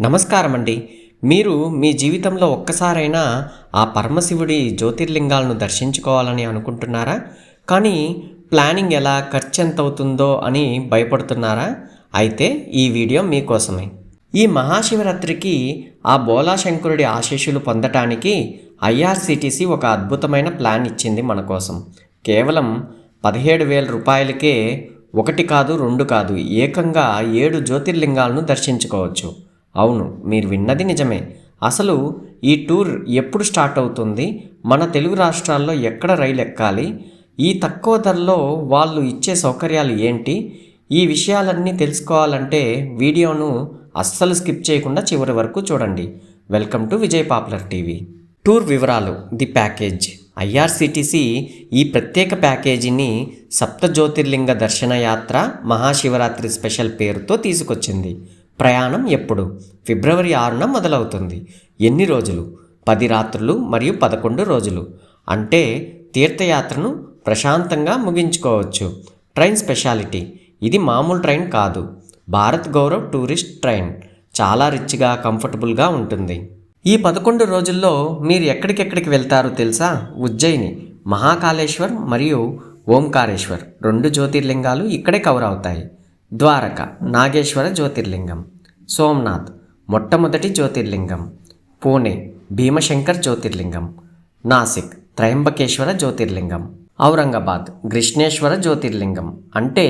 నమస్కారం అండి మీరు మీ జీవితంలో ఒక్కసారైనా ఆ పరమశివుడి జ్యోతిర్లింగాలను దర్శించుకోవాలని అనుకుంటున్నారా? కానీ ప్లానింగ్ ఎలా ఖర్చు ఎంత అవుతుందో అని భయపడుతున్నారా? అయితే ఈ వీడియో మీకోసమే. ఈ మహాశివరాత్రికి ఆ బోలాశంకరుడి ఆశీస్సులు పొందటానికి ఐఆర్సీటీసీ ఒక అద్భుతమైన ప్లాన్ ఇచ్చింది మన కోసం. కేవలం పదిహేడు వేల రూపాయలకే ఒకటి కాదు రెండు కాదు ఏకంగా ఏడు జ్యోతిర్లింగాలను దర్శించుకోవచ్చు. అవును మీరు విన్నది నిజమే. అసలు ఈ టూర్ ఎప్పుడు స్టార్ట్ అవుతుంది? మన తెలుగు రాష్ట్రాల్లో ఎక్కడ రైలు ఎక్కాలి? ఈ తక్కువ ధరలో వాళ్ళు ఇచ్చే సౌకర్యాలు ఏంటి? ఈ విషయాలన్నీ తెలుసుకోవాలంటే వీడియోను అస్సలు స్కిప్ చేయకుండా చివరి వరకు చూడండి. Welcome to Vijay popular TV. Tour వివరాలు ది ప్యాకేజ్. ఐఆర్సిటిసి ఈ ప్రత్యేక ప్యాకేజీని సప్త జ్యోతిర్లింగ దర్శన యాత్ర మహాశివరాత్రి స్పెషల్ పేరుతో తీసుకొచ్చింది. ప్రయాణం ఎప్పుడు? ఫిబ్రవరి ఆరున మొదలవుతుంది. ఎన్ని రోజులు? పది రాత్రులు మరియు పదకొండు రోజులు. అంటే తీర్థయాత్రను ప్రశాంతంగా ముగించుకోవచ్చు. Train speciality. ఇది మామూలు ట్రైన్ కాదు. Bharat Gaurav tourist train. చాలా రిచ్గా కంఫర్టబుల్గా ఉంటుంది. ఈ పదకొండు రోజుల్లో మీరు ఎక్కడికెక్కడికి వెళ్తారో తెలుసా? ఉజ్జయిని మహాకాళేశ్వర్ మరియు ఓంకారేశ్వర్. రెండు జ్యోతిర్లింగాలు ఇక్కడే కవర్ అవుతాయి. ద్వారక నాగేశ్వర జ్యోతిర్లింగం సోమనాథ్ మొట్టమొదటి జ్యోతిర్లింగం పూణే భీమశంకర్ జ్యోతిర్లింగం నాసిక్ త్రయంబకేశ్వర జ్యోతిర్లింగం ఔరంగాబాద్ గ్రిష్ణేశ్వర జ్యోతిర్లింగం. అంటే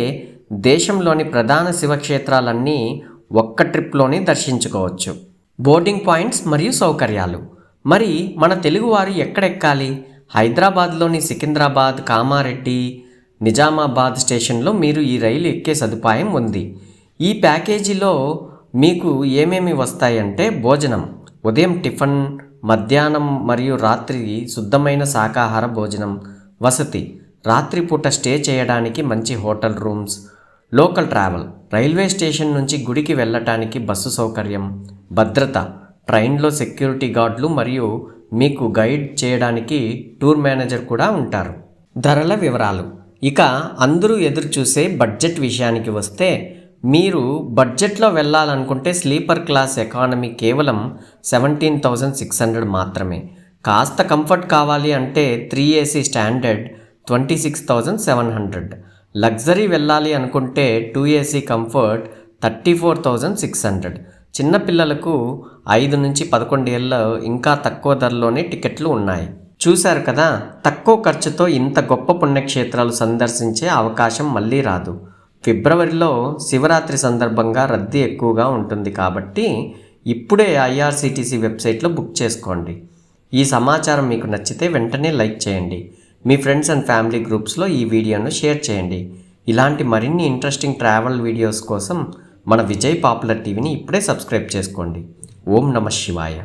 దేశంలోని ప్రధాన శివక్షేత్రాలన్నీ ఒక్క ట్రిప్లోనే దర్శించుకోవచ్చు. బోర్డింగ్ పాయింట్స్ మరియు సౌకర్యాలు. మరి మన తెలుగువారు ఎక్కడెక్కాలి? హైదరాబాద్లోని సికింద్రాబాద్ కామారెడ్డి నిజామాబాద్ స్టేషన్లో మీరు ఈ రైలు ఎక్కే సదుపాయం ఉంది. ఈ ప్యాకేజీలో మీకు ఏమేమి వస్తాయంటే భోజనం ఉదయం టిఫిన్ మధ్యాహ్నం మరియు రాత్రి శుద్ధమైన శాకాహార భోజనం వసతి రాత్రిపూట స్టే చేయడానికి మంచి hotel rooms local travel railway station నుంచి గుడికి వెళ్ళటానికి బస్సు సౌకర్యం భద్రత ట్రైన్లో సెక్యూరిటీ గార్డులు మరియు మీకు గైడ్ చేయడానికి టూర్ మేనేజర్ కూడా ఉంటారు. ధరల వివరాలు ఇక అందరూ ఎదురు చూసే బడ్జెట్ విషయానికి వస్తే మీరు బడ్జెట్లో వెళ్ళాలనుకుంటే స్లీపర్ క్లాస్ ఎకానమీ కేవలం సెవెంటీన్ థౌజండ్ సిక్స్ హండ్రెడ్ మాత్రమే. కాస్త కంఫర్ట్ కావాలి అంటే three AC standard twenty six thousand seven hundred. Luxury వెళ్ళాలి అనుకుంటే two AC comfort thirty four thousand six hundred. చిన్నపిల్లలకు ఐదు నుంచి పదకొండు ఏళ్ళ ఇంకా తక్కువ ధరలోనే టికెట్లు ఉన్నాయి. చూశారు కదా తక్కువ ఖర్చుతో ఇంత గొప్ప పుణ్యక్షేత్రాలు సందర్శించే అవకాశం మళ్ళీ రాదు. ఫిబ్రవరిలో శివరాత్రి సందర్భంగా రద్దీ ఎక్కువగా ఉంటుంది కాబట్టి ఇప్పుడే ఐఆర్సిటీసీ వెబ్సైట్లో బుక్ చేసుకోండి. ఈ సమాచారం మీకు నచ్చితే వెంటనే లైక్ చేయండి. మీ ఫ్రెండ్స్ అండ్ ఫ్యామిలీ గ్రూప్స్లో ఈ వీడియోను షేర్ చేయండి. ఇలాంటి మరిన్ని ఇంట్రెస్టింగ్ ట్రావెల్ వీడియోస్ కోసం మన విజయ్ పాపులర్ టీవీని ఇప్పుడే సబ్స్క్రైబ్ చేసుకోండి. ఓం నమ శివాయ.